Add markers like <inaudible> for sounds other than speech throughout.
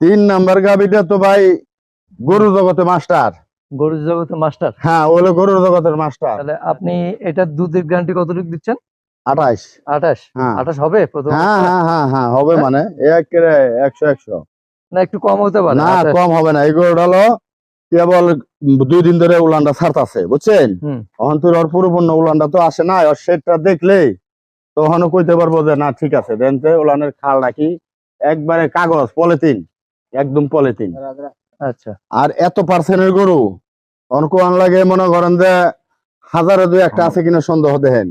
তিন নাম্বার গাবিটা তো ভাই গরু জগতে মাস্টার। গরু জগতে মাস্টার? হ্যাঁ ওগুলো গরুর জগতের মাস্টার। তাহলে আপনি এটা দুধের গ্যারান্টি কত কতটুকু দিচ্ছেন? আঠাইশ আঠাশ? হ্যাঁ। আঠাশ হবে প্রথম? হ্যাঁ হ্যাঁ হ্যাঁ হ্যাঁ হবে হ্যাঁ? মানে একশো একশো। না একটু কম হতে পারে না কম হবে না। এই গরুটা হলো কেবল দুই দিন ধরে উলানটা ছাড়তাছে বুঝছেন? হুম। তখন তোর ওর পরিপূর্ণ উলানটা তো আসে না ওর সেটটা দেখলেই তখন কইতে পারব যে না ঠিক আছে দেনতে উলানের খাল নাকি একবারে কাগজ পলিথিন। একদম পলিথিন। আচ্ছা। আর এত পার্সেন্টের গরু অনেক আন লাগে মনে করেন যে হাজারে দুই একটা আছে কিনা সন্দেহ দেখেন।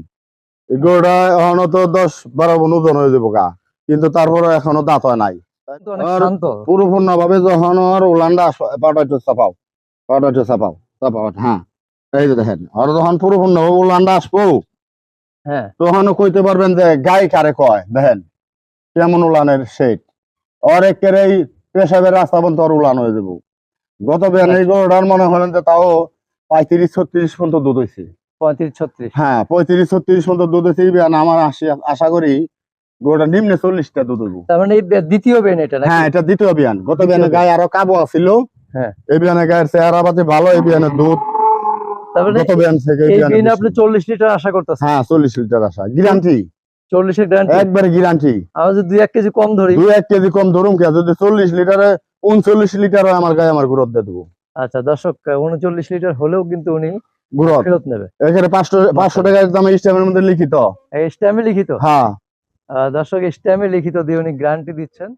এই গরুটা এখনও তো দশ বারো মন ওজন হয়ে যাব গা। কিন্তু তারপরে এখনও দাঁত হয় নাই। তো পরিপূর্ণ ভাবে যখন ওর পাটা চাপাও পাটা চাপাও চাপাও হ্যাঁ। এই যে দেখেন আর যখন পরিপূর্ণ ভাবে উলানটা আসব হ্যাঁ। তখন কইতে পারবেন যে গাই কারে কয় দেখেন। কেমন উলানের ওর একের এই পেশাবের রাস্তা বন্ধ ওর উলান হয়ে যাব। গত বেন এই গরুটার মনে হলেন যে তাও পঁয়ত্রিশ ছত্রিশ পর্যন্ত দুধ হয়েছে। পঁয়ত্রিশ ছত্রিশ। হ্যাঁ পঁয়ত্রিশ ছত্রিশ পর্যন্ত দুধ হয়েছে। বেন আমার আশি- আশা করি গরুটা নিম্নে চল্লিশটা দুধ হইব। তার মানে দ্বিতীয় বেন এটা হ্যাঁ এটা দ্বিতীয় বিয়ান। গত বিয়ানে গায়ে আরও কাবু আছিল। হ্যাঁ। এই বিয়ানে গায়ের চেহারা পাতি ভালো এই বিয়ানে দুধ। তার মানে গত বিয়ান থেকে। আপনি চল্লিশ লিটার আশা করতেছেন। হ্যাঁ চল্লিশ লিটার আসা গ্যারান্টি? চল্লিশের গ্যারান্টি একবারে গ্যারান্টি আমরা যদি দুই এক কেজি কম ধরি। দুই এক কেজি কম ধরুন কে? যদি চল্লিশ লিটারে উনচল্লিশ লিটার হয় আমার গায়ে আমার গুরত দিয়ে দেবো। আচ্ছা দর্শক উনচল্লিশ লিটার হলেও কিন্তু উনি গুরত ফেরত নেবে। এখানে পাঁচশো পাঁচশো টাকার দামে স্ট্যাম্পের মধ্যে লিখিত। স্ট্যাম্পে লিখিত? হ্যাঁ। দর্শক স্ট্যাম্পে লিখিত দিয়ে উনি গ্যারান্টি দিচ্ছেন।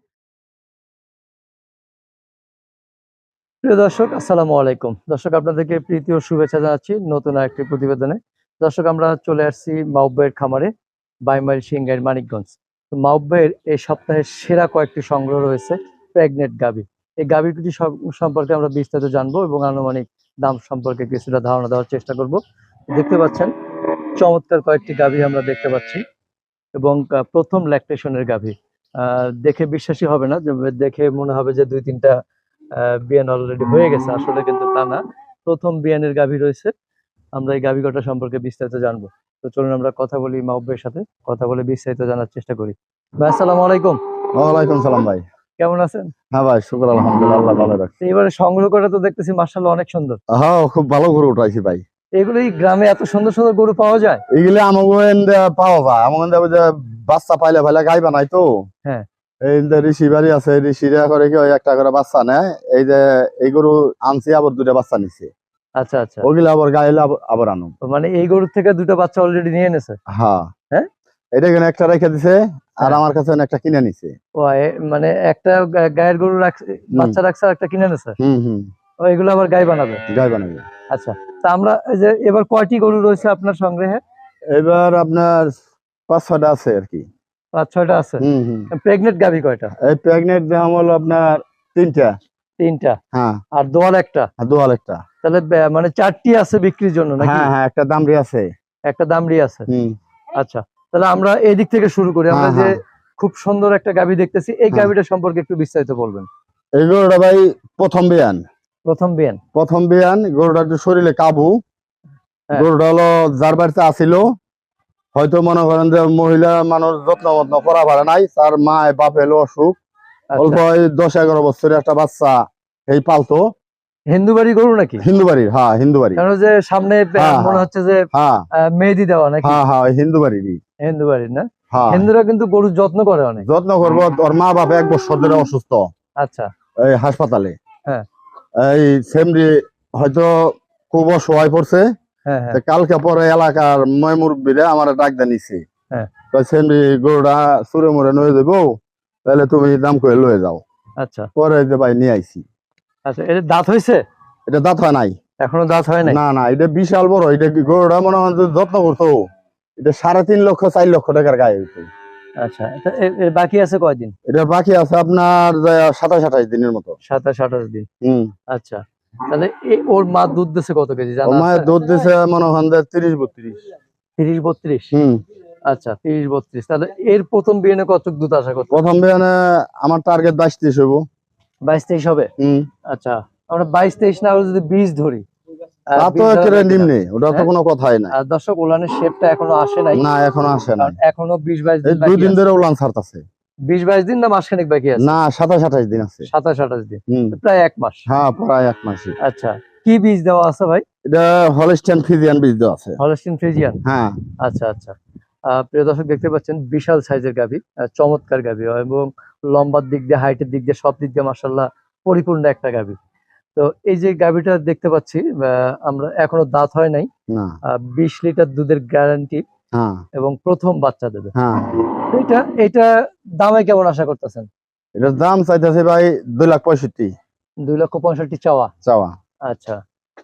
প্রিয় দর্শক আসসালামু আলাইকুম। দর্শক আপনাদেরকে প্রীতি ও শুভেচ্ছা জানাচ্ছি নতুন আরেকটি প্রতিবেদনে। দর্শক আমরা চলে আসছি মাউব্বাইয়ের খামারে। বাইমাইল সিংগাইর মানিকগঞ্জ। তো এই সপ্তাহের সেরা কয়েকটি সংগ্রহ রয়েছে, প্রেগনেন্ট গাবি এই গাবিটি সম্পর্কে আমরা বিস্তারিত জানব এবং আনুমানিক দাম সম্পর্কে কিছুটা ধারণা দেওয়ার চেষ্টা করব। দেখতে পাচ্ছেন, চমৎকার কয়েকটি গাভী আমরা দেখতে পাচ্ছি এবং প্রথম ল্যাকটেশনের গাভী। দেখে বিশ্বাসই হবে না দেখে মনে হবে যে দুই তিনটা বিয়ান অলরেডি হয়ে গেছে, আসলে কিন্তু তা না। প্রথম বিয়ানের গাভী রয়েছে, আমরা এই গাভী কটা সম্পর্কে বিস্তারিত জানব। তো চলুন আমরা কথা বলি মাহবের সাথে। কথা বলে বিস্তারিত জানার চেষ্টা করি। ভাই আসসালামু আলাইকুম। ওয়ালাইকুম সালাম ভাই। কেমন আছেন? হ্যাঁ ভাই শুক্র আলহামদুলিল্লাহ আল্লাহ ভালো রাখছে। এবারে সংগ্রহ করা তো দেখতেছি মার্শাল্লাহ অনেক সুন্দর। হ্যাঁ খুব ভালো গরু উঠাইছি ভাই। এগুলো এই গ্রামে এত সুন্দর সুন্দর গরু পাওয়া যায়? এগুলো আমাকে পাওয়া যায়। আমাকে বাচ্চা পাইলে পাইলে গাই বানাই তো। হ্যাঁ। এই যে ঋষি বাড়ি আছে ঋষিরা করে কি একটা করে বাচ্চা নেয়। এই যে এই গরু আনছি আবার দুটা বাচ্চা নিছে। আচ্ছা আচ্ছা। ওগুলো আবার গাইলে আবার- আনো মানে এই গরুর থেকে দুটো বাচ্চা অলরেডি নিয়ে এনেছে? হ্যাঁ। হ্যাঁ? এটা এখানে একটা রেখে দিছে আর হ্যাঁ। আমার কাছে একটা কিনে নিছে। ও মানে একটা গায়ের গরু বাচ্চা রাখছে আর একটা কিনে এনেছে? হুম হুম। ও এগুলো আবার গায়ে বানাবে? গাই বানাবে। আচ্ছা তা আমরা এই যে এবার কয়টি গরু রয়েছে আপনার সংগ্রহে? এবার আপনার পাঁচ ছয়টা আছে আর কি। পাঁচ ছয়টা আছে? হুম হুম। প্রেগনেন্ট গাভী কয়টা? এই প্রেগনেন্ট দাম হলো আপনার তিনটা। তিনটা। হ্যাঁ। আর দোয়াল একটা? দোয়াল একটা। তাহলে মানে চারটি আছে বিক্রির জন্য নাকি? হ্যাঁ হ্যাঁ একটা দামড়ি আছে। একটা দামড়ি আছে? আচ্ছা তাহলে আমরা এই দিক থেকে শুরু করি। আমরা হ্যাঁ, যে হ্যাঁ। খুব সুন্দর একটা গাভী দেখতেছি এই হ্যাঁ। গাভীটা সম্পর্কে একটু বিস্তারিত বলবেন। এই গরুটা ভাই প্রথম বিয়ান। প্রথম বিয়ান? প্রথম বিয়ান গরুটা শরীরে কাবু। গরুটা হলো যার বাড়িতে আসিল হয়তো মনে করেন যে মহিলা মানুষ যত্ন মত্ন করা পারে নাই তার মা বাপ এলো অসুখ অল্প আচ্ছা দশ এগারো বছরের একটা বাচ্চা এই পালতো। হিন্দু বাড়ি গরু নাকি? হিন্দু বাড়ির হ্যাঁ হিন্দু বাড়ি কারণ যে সামনে হ্যাঁ, মনে হ্যাঁ। হচ্ছে যে হ্যাঁ। মেহেদি দেওয়া নাকি? হ্যাঁ হ্যাঁ হিন্দু বাড়িরই হিন্দু বাড়ির না হিন্দুরা কিন্তু গরুর যত্ন করে অনেক। যত্ন করব ওর মা বাপ এক বছর ধরে অসুস্থ। আচ্ছা। এই হাসপাতালে। হ্যাঁ। এই সেমরি হয়তো খুব অসহায় পড়ছে। কালকে পরে এলাকার ময় মুরব্বীরা আমার ডাক হ্যাঁ। সেমরি গরুটা সুরে মুরে নয়ে দেবো তাহলে তুমি দাম করে লয়ে যাও। আচ্ছা। পরে যে ভাই নিয়ে আইছি। আচ্ছা এটা দাঁত হয়েছে? এটা দাঁত হয় নাই। এখনও দাঁত হয় নাই? না না এটা বিশাল বড় এটা গরুটা মনে হয় যত্ন করতো? এটা সাড়ে তিন লক্ষ চার লক্ষ টাকার গায়ে হইতো। আচ্ছা বাকি আছে কয়দিন? এটা বাকি আছে আপনার সাতাশ আঠাশ দিনের মতো। সাতাশ আঠাশ দিন। হম। আচ্ছা তাহলে ওর মা দুধ দিছে কত কেজি? মায়ের দুধ দিছে মনে হয় তিরিশ বত্রিশ। তিরিশ বত্রিশ? হম। আচ্ছা তিরিশ বত্রিশ। তাহলে এর প্রথম বিয়ে কত দুধ আশা করতে প্রথম বিয়ানে আমার টার্গেট বাইশ ত্রিশ হইব। বাইশ তেইশ হবে? আচ্ছা আমরা বাইশ তেইশ না যদি বীজ ধরি? নিম্নে ওটা তো হ্যাঁ? কোনো কথাই নাই। দর্শক উলানের শেপটা এখনও আসে নাই। না এখনও আসে না এখনও বিশ বাইশ এই দিন দুই বাকি দিন আছে। ধরে উলান ছাড়তাছে। বিশ বাইশ দিন না মাসখানেক বাকি আছে? না সাতাশ আঠাশ দিন আছে। সাতাশ আঠাশ দিন। প্রায় এক মাস। হ্যাঁ প্রায় এক মাসই। আচ্ছা কি বীজ দেওয়া আছে ভাই? এটা হলস্টাইন ফিজিয়ান বীজ দেওয়া আছে। হলস্টিন ফ্রিজিয়ান হ্যাঁ। আচ্ছা আচ্ছা। প্রিয় দর্শক দেখতে পাচ্ছেন বিশাল সাইজের গাভী চমৎকার গাভী এবং লম্বার দিক দিয়ে হাইটের দিক দিয়ে সব দিক দিয়ে মার্শাল্লাহ পরিপূর্ণ একটা গাভী। তো এই যে গাভীটা দেখতে পাচ্ছি আমরা এখনও দাঁত হয় নাই। বিশ লিটার দুধের গ্যারান্টি এবং প্রথম বাচ্চা দেবে। হ্যাঁ। এটা এটা দামে কেমন আশা করতেছেন? এটার দাম চাইতেছে ভাই দুই লাখ পঁয়ষট্টি। দুই লক্ষ পঁয়ষট্টি চাওয়া? চাওয়া। আচ্ছা।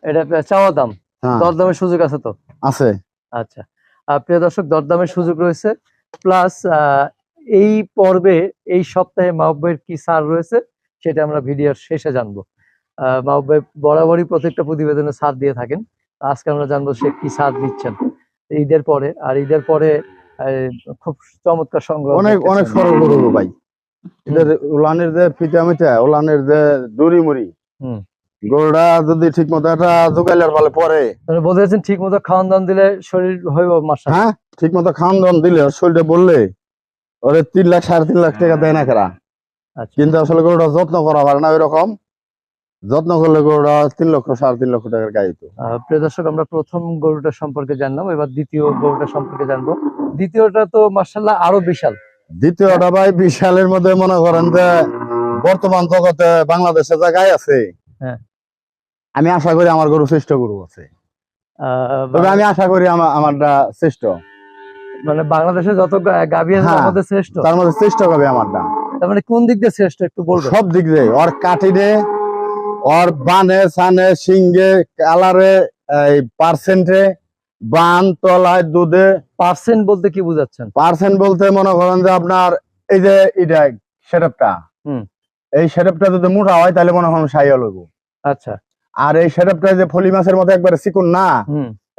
এটা চাওয়া দাম? হ্যাঁ। দরদামের সুযোগ আছে তো? আছে। আচ্ছা। প্রিয় দর্শক দরদামের সুযোগ রয়েছে। প্লাস এই পর্বে এই সপ্তাহে মাহবুবের কি সার রয়েছে সেটা আমরা ভিডিওর শেষে জানব। মাহবুব বরাবরই প্রত্যেকটা প্রতিবেদনে সার দিয়ে থাকেন। আজকে আমরা জানব সে কি সার দিচ্ছেন। ঈদের পরে আর ঈদের পরে খুব চমৎকার সংগ্রহ অনেক অনেক সরল গরু ভাই। উলানের যে ফিতা মিটা উলানের যে দড়ি মুড়ি হুম। গরুটা যদি ঠিক মতো একটা জোগাইলার ফলে পরে। বোঝা যাচ্ছেন ঠিক মতো খাওয়ান দাওয়ান দিলে শরীর হইব মাসা হ্যাঁ ঠিক মতো খাওয়ান দাওয়ান দিলে শরীরটা বললে ওরে তিন লাখ সাড়ে তিন লাখ টাকা দেয় না কেরা? আচ্ছা। কিন্তু আসলে গরুটা যত্ন করা পারে না ওইরকম। যত্ন করলে গরুটা তিন লক্ষ সাড়ে তিন লক্ষ টাকার গাড়ি তো প্রিয় দর্শক আমরা প্রথম গরুটা সম্পর্কে জানলাম এবার দ্বিতীয় গরুটা সম্পর্কে জানব। দ্বিতীয়টা তো মার্শাল্লাহ আরও বিশাল। দ্বিতীয়টা ভাই বিশালের মধ্যে মনে করেন যে বর্তমান জগতে বাংলাদেশে যা গাই আছে হ্যাঁ। আমি আশা করি আমার গরু শ্রেষ্ঠ গরু আছে। তবে আমি আশা করি আমার আমারটা শ্রেষ্ঠ। মানে বাংলাদেশে যত গা- গাভী আছে তার হ্যাঁ। মধ্যে শ্রেষ্ঠ। তার মধ্যে শ্রেষ্ঠ হবে আমারটা। তার মানে কোন দিক দিয়ে শ্রেষ্ঠ একটু বলবেন? সব দিক দিয়ে। ওর কাঠিনে ওর বানে সানে সিঙ্গে কালারে এই পার্সেন্টে বান তলায় দুধে। পার্সেন্ট বলতে কি বুঝাচ্ছেন? পার্সেন্ট বলতে মনে করেন যে আপনার এই যে এটা সেটআপটা। হুম। এই সেটআপটা যদি মোটা হয় তাহলে মনে করেন সাইয়া লইব আচ্ছা। আর এই সেটআপটা যে ফলি মাছের মতো একবারে চিকুন না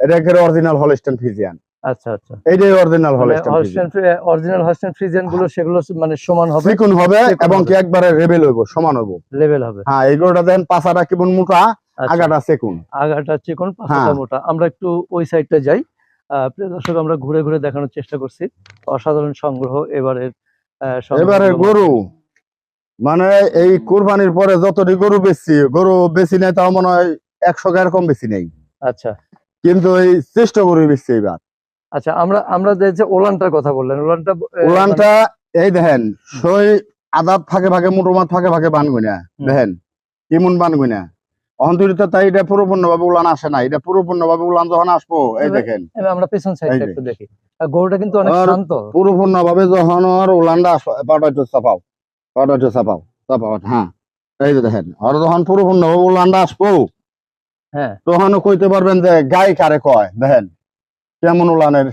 এটা একেবারে অরিজিনাল হলস্টেন ফিজিয়ান আচ্ছা আচ্ছা। এইটাই original Holstein Friesian original Holstein ফ্রিজিয়ানগুলো সেগুলো মানে সমান হবে। চিকুন হবে এবং কি একবারে হইব সমান হইব। লেভেল হবে। হ্যাঁ এইগুলোটা দেখেন পাছাটা কেমন মোটা আচ্ছা, আগাটা চেকুন। আগাটা চিকন হ্যাঁ। মোটা। আমরা একটু ওই সাইডটা যাই। আহ, প্রিয় দর্শক আমরা ঘুরে ঘুরে দেখানোর চেষ্টা করছি। অসাধারণ সংগ্রহ এবারের। এবারে গরু। মানে এই কুরবানির পরে যতটি গরু বেচছি গরু বেশি নেই তাও মনে হয় একশো গায়ের কম বেশি নেই। আচ্ছা। কিন্তু এই শ্রেষ্ঠ গরু বেচছি এবার আচ্ছা আমরা আমরা যে ওলানটার কথা বললেন ওলানটা আহ, উলানটা এই দেখেন সই আদাত ফাঁকে ফাঁকে মোটো মাছ ফাঁকে ফাঁকে বানগুনা। দেখেন কেমন বানগুনা অন্তরিত তাই এটা পুরোপূর্ণ ভাবে উলান আসে না এটা পুরোপূর্ণ ভাবে উলান যখন আসব এই দেখেন। আমরা পেছন সাইডটা একটু দেখি। গরুটা কিন্তু অনেক আর- শান্ত। পুরোপূর্ণ ভাবে যখন ওর উলানটা আসবে পাটা চাপাও। একটু চাপাও চাপাও হ্যাঁ। এই যে দেখেন আর যখন পুরোপূর্ণ উলানটা আসব। হ্যাঁ। তখন কইতে পারবেন যে গাই কারে কয় দেখেন কেমন উলানের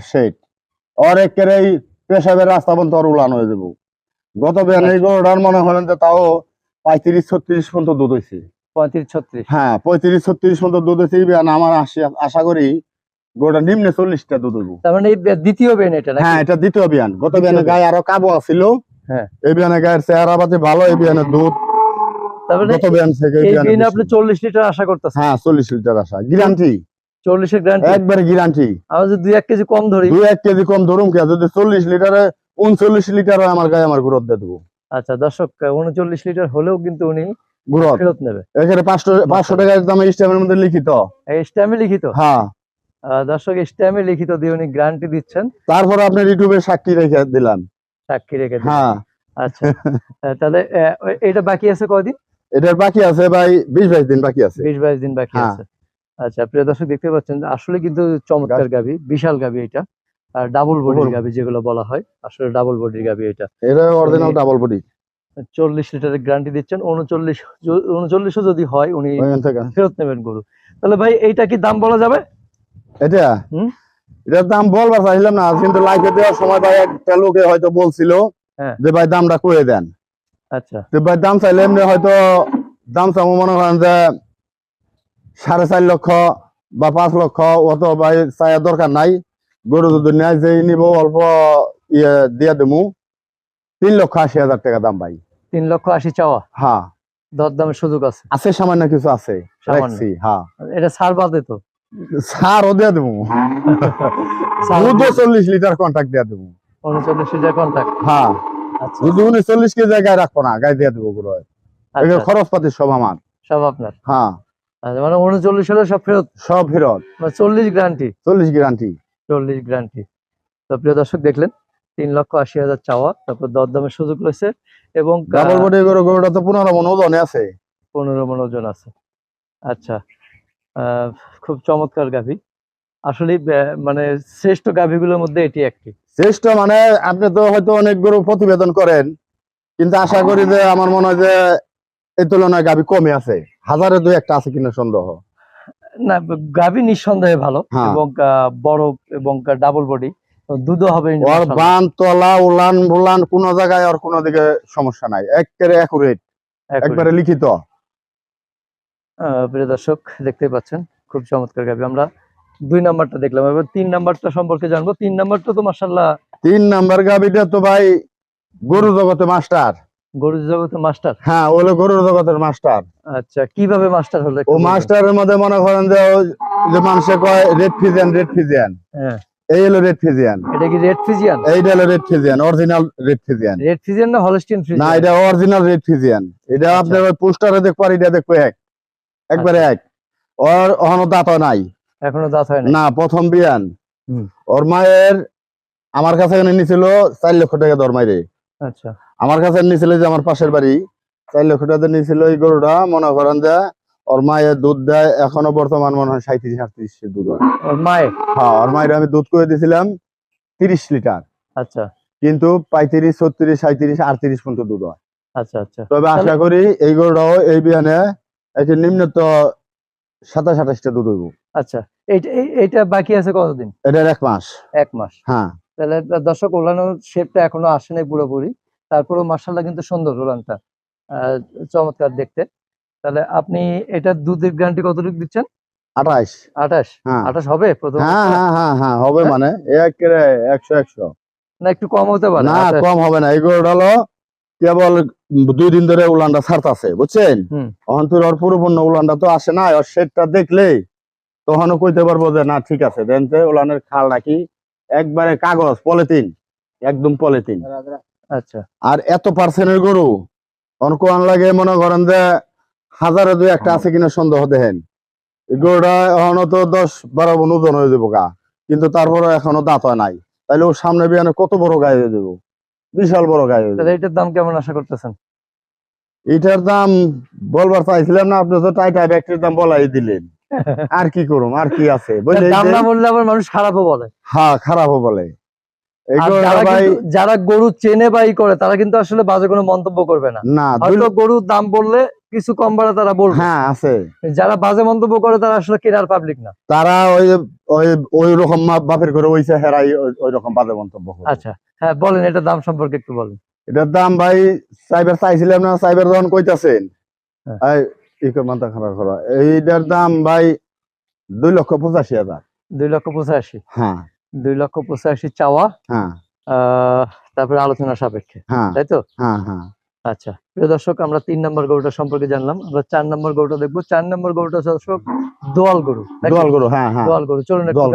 একের এই পেশাবের রাস্তা পর্যন্ত ওর উলান হয়ে যাব। গত বিয়ান এই গরুটার মনে হলেন যে তাও পঁয়ত্রিশ ছত্রিশ পর্যন্ত দুধ হয়েছে পঁয়ত্রিশ ছত্রিশ। হ্যাঁ পঁয়ত্রিশ ছত্রিশ পর্যন্ত দুধ হয়েছে আমার আশা করি গরুটা নিম্নে চল্লিশটা দুধ হইব। তার মানে দ্বিতীয় এটা হ্যাঁ এটা দ্বিতীয় বিয়ান। গত বিয়ান। গায়ে আরও কাবো আছিল। হ্যাঁ। এই বিয়ানে গায়ের চেহারা পাতি ভালো এই দুধ বিয়ান থেকে এই এই বিয়ানে আপনি চল্লিশ লিটার আশা করতেছেন? হ্যাঁ চল্লিশ লিটার আশা। গ্যারান্টি একবারে গ্যারান্টি যদি কেজি কম ধরি? দুই এক কেজি কম ধরুম কে? যদি চল্লিশ লিটারে উনচল্লিশ লিটার হয় আমার গায়ে আমার গুরত দিয়ে আচ্ছা দর্শক উনচল্লিশ লিটার হলেও কিন্তু উনি ফেরত নেবে। এখানে পাঁচশো পাঁচশো টাকার দামে স্ট্যাম্পের মধ্যে লিখিত। স্ট্যাম্পে লিখিত? হ্যাঁ। দর্শক স্ট্যাম্পে লিখিত দিয়ে উনি গ্যারান্টি দিচ্ছেন। তারপর আপনার ইউটিউবে সাক্ষী রেখে দিলাম। সাক্ষী রেখে হ্যাঁ। আচ্ছা। তাহলে এটা বাকি আছে কয়দিন এটার বাকি আছে ভাই বিশ বাইশ দিন বাকি আছে। বিশ বাইশ দিন বাকি হ্যাঁ। আছে। আচ্ছা প্রিয় দর্শক দেখতে পাচ্ছেন আসলে কিন্তু চমৎকার গাবি। বিশাল গাবি এটা। আর ডাবল বডির গাবি যেগুলো বলা হয় আসলে ডাবল বডির গাবি এটা। এটা অরিজিনাল ডাবল বডি চল্লিশ লিটারের গ্যারান্টি দিচ্ছেন উনচল্লিশ উনচল্লিশও যদি হয় উনি ফেরত নেবেন গরু। তাহলে ভাই এইটা কি দাম বলা যাবে? এটা? হুম? এটার দাম বলবার চাইলাম না কিন্তু লাইফে দেওয়ার সময় ভাই একটা লোকে হয়তো বলছিল হ্যাঁ। যে ভাই দামটা করে দেন। আচ্ছা। তো ভাই দাম চাইলে এমনি হয়তো দাম চাবো মনে করেন যে সাড়ে চার লক্ষ বা পাঁচ লক্ষ অত ভাই চাইয়া দরকার নাই। গরু যদি নেয় যে নিব অল্প ইয়ে দিয়ে দেবো তিন লক্ষ আশি হাজার টাকা দাম ভাই। তিন লক্ষ আশি চাওয়া? হ্যাঁ। দরদামের সুযোগ আছে? আছে সামান্য কিছু আছে। হ্যাঁ। এটা সার বাদে তো। সারও দিয়ে দেবো। দুধও চল্লিশ লিটার কন্ট্যাক্ট দিয়ে দেবো। উনচল্লিশ লিটার হ্যাঁ। আচ্ছা। কেজি গায়ে রাখব না গায়ে দিয়ে দেবো আচ্ছা। খরচ পাতি সব আমার। সব আপনার? হ্যাঁ। আচ্ছা মানে উনচল্লিশ হলে সব ফেরত? সব ফেরত। মানে চল্লিশ গ্যারান্টি চল্লিশ গ্যারান্টি চল্লিশ গ্যারান্টি তো প্রিয় দর্শক দেখলেন তিন লক্ষ আশি হাজার চাওয়া তারপর দরদামের সুযোগ রয়েছে এবং গরুটা তো পনেরো মন ওজনে আছে। পনেরো মন ওজন আছে। আচ্ছা। খুব চমৎকার গাভী। আসলে মানে শ্রেষ্ঠ গাভীগুলোর মধ্যে এটি একটি। শ্রেষ্ঠ মানে আপনি তো হয়তো অনেক গরু প্রতিবেদন করেন কিন্তু আশা করি যে আমার মনে হয় যে এই তুলনায় গাভী কমে আছে। হাজারে দুই একটা আছে কিনা সন্দেহ। না গাভী নিঃসন্দেহে ভালো হ্যাঁ। এবং বড় এবং ডাবল বডি দুধও হবে ওর বান তলা উলান বুলান কোন জায়গায় আর কোনো দিকে সমস্যা নাই। একেবারে একুরেট একবারে। লিখিত। প্রিয় দর্শক দেখতে পাচ্ছেন খুব চমৎকার গাভী আমরা দুই নাম্বারটা দেখলাম এবার তিন নাম্বারটা সম্পর্কে জানব। তিন নাম্বারটা তো মাসাল্লাহ তিন নাম্বার গাভীটা তো ভাই গরু জগতে মাস্টার। গরু জগতে মাস্টার? হ্যাঁ ওগুলো গরুর জগতের মাস্টার। আচ্ছা কীভাবে মাস্টার হলো ও মাস্টারের মধ্যে মনে করেন যে যে মানুষে কয় রেড ফিজিয়ান রেড ফিজিয়ান। হ্যাঁ। এই হলো রেড ফিজিয়ান। এটা কি রেড ফিজিয়ান? এইটা হলো red Friesian original red Friesian. Red Friesian না হলস্টিন না এটা অরিজিনাল রেড ফিজিয়ান। এটা আচ্ছা। আপনার ওই পোস্টারে দেখব আর এটা দেখব এক। একবারে এক। ওর অহনো দাঁত নাই। এখনও দাঁত হয় না প্রথম বিয়ান। ওর মায়ের আমার কাছে এখানে নিছিল চার লক্ষ টাকা দর মাইরে। আচ্ছা। আমার কাছে নিছিল যে আমার পাশের বাড়ি। চার লক্ষ টাকা দিয়ে নিছিল এই গরুটা। মনে করেন যে ওর মায়ের দুধ দেয় এখনও বর্তমান মনে হয় সাঁত্রিশ আটত্রিশ দুধ হয়। ওর মায়ের? হ্যাঁ ওর মায়ের আমি দুধ করে দিয়েছিলাম তিরিশ লিটার। আচ্ছা। কিন্তু পঁয়ত্রিশ ছত্রিশ সাঁত্রিশ আটত্রিশ পর্যন্ত দুধ হয়। আচ্ছা আচ্ছা। তবে আশা করি এই গরুটাও এই বিহানে একটি নিম্নত সাতাশ আঠাশটা দুধ হইব। আচ্ছা এইটা এই- এইটা বাকি আছে কতদিন? এটার এক মাস। এক মাস। হ্যাঁ। তাহলে দর্শক ওলানোর শেপটা এখনও আসে নাই পুরোপুরি। তারপরেও মার্শাল্লাহ কিন্তু সুন্দর ওলানটা চমৎকার দেখতে। তাহলে আপনি এটা দুধের গ্যারান্টি কতটুকু দিচ্ছেন? আঠাশ। আঠাশ? হ্যাঁ। আঠাশ হবে প্রথম? হ্যাঁ হ্যাঁ হ্যাঁ হ্যাঁ হবে হ্যাঁ? মানে একেবারে একশো একশো। না একটু কম হতে পারে না। কম হবে না। এই গরুটা হলো কেবল দুই দিন ধরে উলানটা ছাড়তাছে বুঝছেন। তখন তোর ওর পরিপূর্ণ উলানটা তো আসে না ওর শেডটা দেখলেই তখনও কইতে পারব যে না ঠিক আছে দেনতে উলানের খাল নাকি একবারে কাগজ পলিথিন একদম পলিথিন। আচ্ছা। আর এত পার্সেন্টের গরু অনেক আন লাগে মনে করেন যে হাজারে দুই একটা আছে কিনা সন্দেহ দেখেন। এই গরুটা এখনও তো দশ বারো মন ওজন হয়ে যাব গা কিন্তু তারপরে এখনও দাঁত হয় নাই। তাইলে ও সামনে বিয়ানে কত বড় গায়ে হয়ে যাব? বিশাল বড় গায়ে হয়ে তাহলে যাবে। এটার দাম কেমন আশা করতেছেন? এটার দাম বলবার চাইছিলাম না আপনি তো টাইটা ব্যাগটির দাম বলাই দিলেন। <laughs> আর কি করুম আর কি আছে? দাম না বললে আবার মানুষ খারাপও বলে। হ্যাঁ খারাপও বলে। যারা গরু চেনে বাই করে তারা কিন্তু আসলে বাজে কোনো মন্তব্য করবে না। হয়তো গরুর দাম বললে কিছু কম বাড়া তারা বলবে। হ্যাঁ আছে। যারা বাজে মন্তব্য করে তারা আসলে কেনার পাবলিক না। তারা ওই ওই ওই রকম বাপের করে ওইসে হেরাই ওই- ওই রকম বাজে মন্তব্য আচ্ছা হ্যাঁ বলেন এটা দাম সম্পর্কে একটু বলেন। এটার দাম ভাই সাইবার চাইছিলাম না সাইবার যখন কইতাছেন হ্যাঁ। মাথা খারাপ করা। এইটার দাম ভাই দুই লক্ষ পঁচাশি হাজার। দুই লক্ষ পঁচাশি? হ্যাঁ। দুই লক্ষ পঁচাশি চাওয়া। হ্যাঁ। তারপরে আলোচনা সাপেক্ষে। হ্যাঁ। তাই তো? হ্যাঁ হ্যাঁ। আচ্ছা। প্রিয় দর্শক আমরা তিন নম্বর গরুটা সম্পর্কে জানলাম। আমরা চার নম্বর গরুটা দেখব। চার নম্বর গরুটা দর্শক দোয়াল গরু? দোয়াল গরু হ্যাঁ হ্যাঁ। দোয়াল গরু। চলুন একটু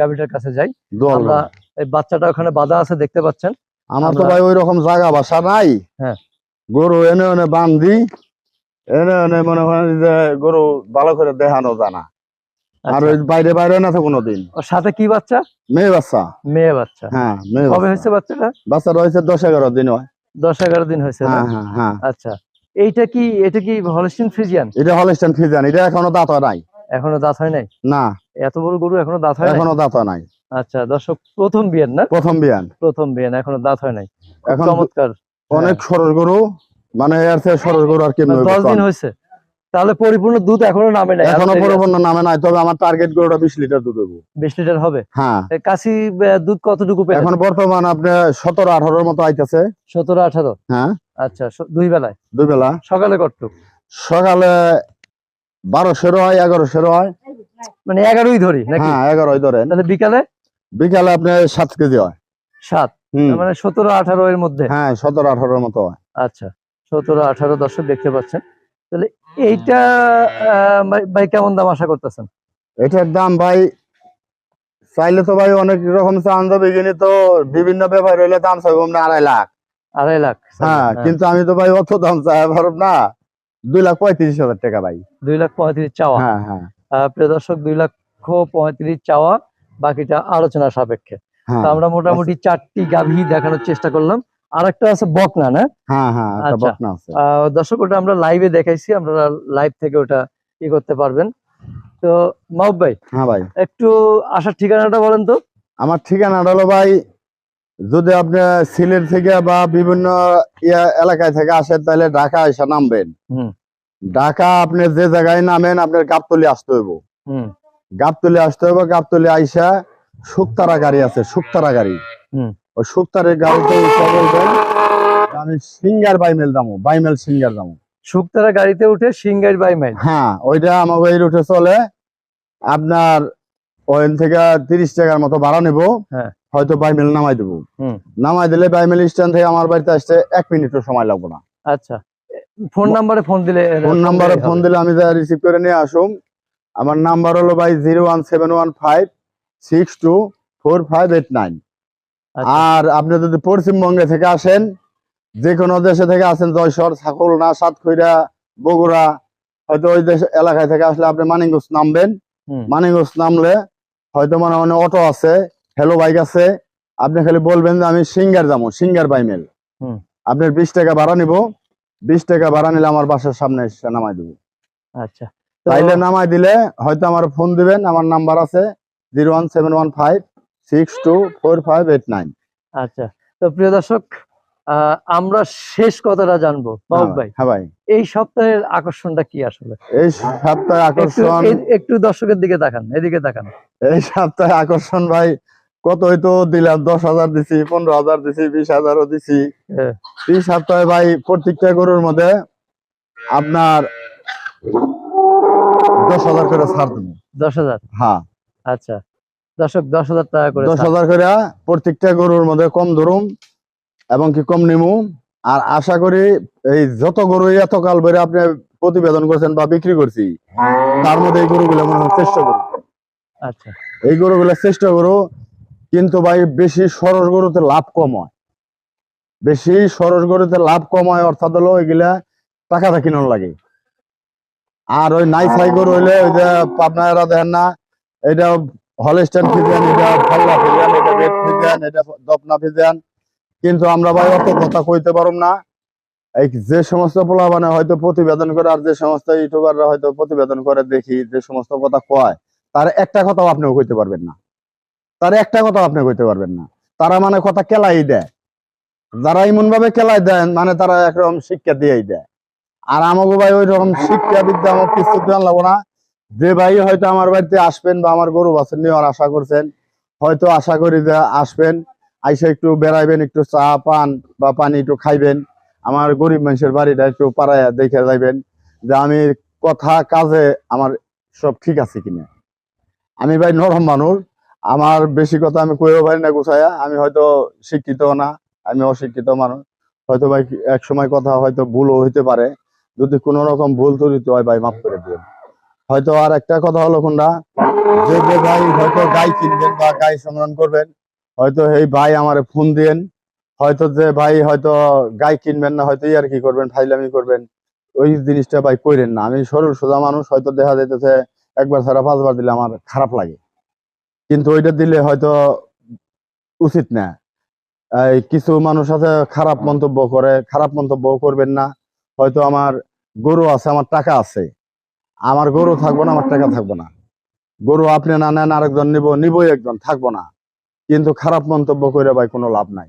গাভীটার কাছে যাই। আমরা এই বাচ্চাটা ওখানে বাঁধা আছে দেখতে পাচ্ছেন। আমার তো ভাই ওই রকম জায়গা বাসা নাই। হ্যাঁ। গরু এনে এনে বান্ধি এনে এনে মনে হয় যে গরু ভালো করে দেখানো জানা। আর আচ্ছা। ওই বাইরে বাইরে না তো কোনোদিন। ওর সাথে কি বাচ্চা? মেয়ে বাচ্চা। মেয়ে বাচ্চা। হ্যাঁ মেয়ে কবে হয়েছে বাচ্চাটা? বাচ্চা রয়েছে দশ এগারো দিন হয়। দশ এগারো দিন হয়েছে হ্যাঁ হ্যাঁ হ্যাঁ। আচ্ছা। এইটা কি এটা কি হলস্টিন ফ্রিজিয়ান এটা হলিস্টান ফ্রিজিয়ান এটা এখনও দাঁত হয় নাই। এখনও দাঁত হয় নাই? না। এত বড় গরু এখনও দাঁত হয় এখনও দাঁত হয় নাই। আচ্ছা দর্শক প্রথম বিয়ান না? প্রথম বিয়ান। প্রথম বিয়ান এখনও দাঁত হয় নাই। এখন চমৎকার। অনেক সরল গরু মানে এর থেকে সরল গরু আর মানে দশ দিন হয়েছে। তাহলে পরিপূর্ণ দুধ এখনও নামে নাই। এখনও পরিপূর্ণ নামে নাই তবে আমার টার্গেট গরুটা বিশ লিটার দুধ দেবো বিশ লিটার হবে? হ্যাঁ। কাশি দুধ কতটুকু পেলে? এখন বর্তমান আপনার সতেরো আঠারোর মতো আইতেছে। সতেরো আঠারো? হ্যাঁ। আচ্ছা দুই বেলায়? দুই বেলা। সকালে কতটুক? সকালে বারোশেরো হয় এগারোশেরো হয়। মানে এগারোই ধরি নাকি? হ্যাঁ এগারোই ধরে। তাহলে বিকালে? বিকালে আপনার সাত কেজি হয়। সাত? মানে সতেরো আঠারো এর মধ্যে? হ্যাঁ সতেরো আঠারোর মতো হয়। আচ্ছা সতেরো আঠারো দর্শক দেখতে পাচ্ছেন। তাহলে এইটা ভাই- কেমন দাম আশা করতেছেন? এটার দাম ভাই চাইলে তো ভাই অনেক রকম চান যাবে কিন্তু তো বিভিন্ন ব্যাপার হইলে দাম চাইব আমরা আড়াই লাখ। আড়াই লাখ। হ্যাঁ কিন্তু আমি তো ভাই অত দাম চাই পারব না। দুই লাখ পঁয়ত্রিশ হাজার টাকা ভাই। দুই লাখ পঁয়ত্রিশ চাওয়া। হ্যাঁ হ্যাঁ। প্রিয় দর্শক দুই লক্ষ পঁয়ত্রিশ চাওয়া। বাকিটা আলোচনা সাপেক্ষে। হ্যাঁ। তো আমরা মোটামুটি চারটি গাভী দেখানোর চেষ্টা করলাম। আর একটা আছে বকনা না? হ্যাঁ হ্যাঁ আচ্ছা। দর্শক ওটা আমরা লাইভে দেখাইছি আপনারা লাইভ থেকে ওটা ই করতে পারবেন। তো মাহবুব ভাই হ্যাঁ ভাই। একটু আসার ঠিকানাটা বলেন তো। আমার ঠিকানাটা হলো ভাই যদি আপনি সিলেট থেকে বা বিভিন্ন ইয়া এলাকায় থেকে আসেন তাহলে ঢাকা এসে নামবেন। হুম। ঢাকা আপনি যে জায়গায় নামেন আপনার গাবতলি আসতে হইব। হুম। গাবতলি আসতে হইব গাবতলি আইসা শুকতারা গাড়ি আছে শুকতারা গাড়ি। ওই শুকতারের গাড়িতে আমি সিঙ্গার বাইমেল দামো বাইমেল সিঙ্গার দামো। শুকতারা গাড়িতে উঠে সিঙ্গার বাই মাইল হ্যাঁ ওইটা আমার এই রুটে চলে আপনার ওখান থেকে তিরিশ টাকার মতো ভাড়া নেব হ্যাঁ। হয়তো বাইমেল নামাই দেবো। হুম। নামাই দিলে বাইমেল স্ট্যান্ড থেকে আমার বাড়িতে আসতে এক মিনিটও সময় লাগবে না। আচ্ছা। ফোন নাম্বারে ফোন দিলে ফোন নাম্বারে ফোন দিলে আমি রিসিভ করে নিয়ে আসুম। আমার নাম্বার হলো ভাই zero one seven one five six two four five eight nine. আচ্ছা, আর আপনি যদি পশ্চিমবঙ্গে থেকে আসেন যে কোনো দেশে থেকে আসেন জয়সর ছাকলনা সাতক্ষীরা বগুড়া হয়তো ওই দেশ এলাকায় থেকে আসলে আপনি মানিকগঞ্জ নামবেন। হুম। মানিকগঞ্জ নামলে হয়তো মানে মানে অটো আছে হেলো বাইক আছে। আপনি খালি বলবেন যে আমি সিঙ্গার যাব সিঙ্গার বাইমেল হুম। আপনার বিশ টাকা ভাড়া নিব বিশ টাকা ভাড়া নিলে আমার বাসার সামনে এসে নামাই দেবো। আচ্ছা। তাইলে নামাই দিলে হয়তো আমার ফোন দিবেন আমার নাম্বার আছে zero one seven one five six two four five eight nine আচ্ছা তো প্রিয় দর্শক আমরা শেষ কথাটা জানব। মাহবুব ভাই হ্যাঁ ভাই। এই সপ্তাহের আকর্ষণটা কি আসলে? এই সপ্তাহে আকর্ষণ একটু দর্শকের দিকে তাকান এদিকে তাকান। এই সপ্তাহে আকর্ষণ ভাই কত হয়তো দিলাম দশ হাজার দিছি পনেরো হাজার দিছি বিশ হাজারও দিছি। হ্যাঁ। এই সপ্তাহে ভাই প্রত্যেকটা গরুর মধ্যে আপনার দশ হাজার করে ছাড় দেবো। দশ হাজার? হ্যাঁ। আচ্ছা। দর্শক দশ হাজার টাকা করে দশ হাজার করে প্রত্যেকটা গরুর মধ্যে কম ধরুম এবং কি কম নিমু। আর আশা করি এই যত গরু এত কাল ধরে আপনি প্রতিবেদন করছেন বা বিক্রি করছি তার মধ্যে এই গরুগুলো মনে হয় চেষ্টা করুন আচ্ছা। এই গরুগুলো চেষ্টা করো কিন্তু ভাই বেশি সরস গরুতে লাভ কম হয়। বেশি সরস গরুতে লাভ কম হয় অর্থাৎ হলো এগুলা টাকাটা কিনন লাগে। আর ওই নাই সাই গরু হইলে ওই যে আপনারা দেখেন না, এটা হলস্টাইন ফিজিয়ান এটা ফল্লা ফিজিয়ান এটা রেড ফিজিয়ান এটা দপনা ফিজিয়ান কিন্তু আমরা ভাই অত কথা কইতে পারুম না। এই যে সমস্ত পোলা মানে হয়তো প্রতিবেদন করে আর যে সমস্ত ইউটিউবাররা হয়তো প্রতিবেদন করে দেখি যে সমস্ত কথা কয়, তার একটা কথাও আপনিও কইতে পারবেন না। তার একটা কথাও আপনি কইতে পারবেন না। তারা মানে কথা কেলাই দেয়। যারা এমন ভাবে কেলাই দেন মানে তারা একরকম শিক্ষা দিয়েই দেয়। আর আমাকে ভাই ওই রকম শিক্ষা বিদ্যা আমার কিছু লাগবো না। যে ভাই হয়তো আমার বাড়িতে আসবেন বা আমার গরু বাছুর নেওয়ার আশা করছেন, হয়তো আশা করি যে আসবেন, আইসা একটু বেড়াইবেন, একটু চা, পান বা পানি একটু খাইবেন। আমার গরিব মানুষের বাড়িটা একটু পাড়ায় দেখে যাইবেন যে আমি কথা, কাজে আমার সব ঠিক আছে কিনা। আমি ভাই নরম মানুষ, আমার বেশি কথা আমি কইও পারি না গুছাইয়া, আমি হয়তো শিক্ষিত না, আমি অশিক্ষিত মানুষ। হয়তো ভাই এক সময় কথা হয়তো ভুলও হইতে পারে। যদি কোনো রকম ভুল ত্রুটি হয় ভাই, মাফ করে দিন হয়তো আর একটা কথা হলো কোনটা যে যে ভাই হয়তো গাই কিনবেন বা গাই সংগ্রহ করবেন, হয়তো এই ভাই আমার ফোন দিয়েন, হয়তো যে ভাই হয়তো গাই কিনবেন না, হয়তো ইয়ার কি করবেন, ফাইলামি করবেন, ওই জিনিসটা ভাই কইরেন না। আমি সরল সোজা মানুষ, হয়তো দেখা যাইতেছে একবার ছাড়া পাঁচবার দিলে আমার খারাপ লাগে। কিন্তু ওইটা দিলে হয়তো উচিত না। কিছু মানুষ আছে, খারাপ মন্তব্য করে, খারাপ মন্তব্য করবেন না। হয়তো আমার গরু আছে, আমার টাকা আছে। আমার গরু থাকব না, আমার টাকা থাকব না। গরু আপনি না নেন, আরেকজন নিব, নিবই একজন, থাকব না। কিন্তু খারাপ মন্তব্য করে ভাই কোনো লাভ নাই।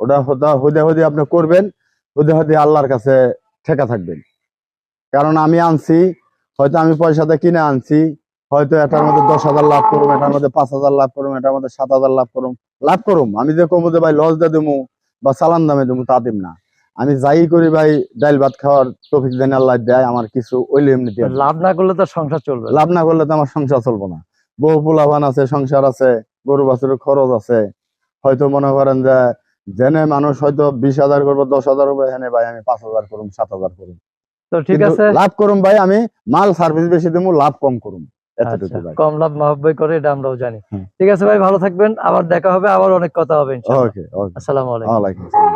ওটা হদে হদে আপনি করবেন হদে হদে আল্লাহর কাছে ঠেকা থাকবেন। কারণ আমি আনছি, হয়তো আমি পয়সাতে কিনে আনছি, হয়তো এটার মধ্যে দশ হাজার লাভ করুম, এটার মধ্যে পাঁচ হাজার লাভ করুম, এটার মধ্যে সাত হাজার লাভ করুম লাভ করুম। আমি যে কমু যে ভাই লস দিয়ে দেবো বা চালান দামে দেবো তা দিম না। আমি যাই করি ভাই ডাইল ভাত খাওয়ার তফিক দেন আল্লাহ দেয় আমার কিছু ওইলে এমনি লাভ না করলে তো সংসার চলবে লাভ না করলে তো আমার সংসার চলবো না। বউ পোলাভান আছে সংসার আছে গরু বাছুরের খরচ আছে। হয়তো মনে করেন যে জেনে মানুষ হয়তো বিশ হাজার করব দশ হাজার করব এখানে ভাই আমি পাঁচ হাজার করুম সাত হাজার করুম। তো ঠিক আছে। লাভ করুম ভাই আমি মাল সার্ভিস বেশি দেবো লাভ কম করুম। এতটুকু আচ্ছা, কম লাভ মাহবুব করে এটা আমরাও জানি। ঠিক আছে ভাই ভালো থাকবেন। আবার দেখা হবে আবার অনেক কথা হবে ইনশাআল্লাহ। ওকে ওকে। আসসালামু আলাইকুম। ওয়ালাইকুম আসসালাম।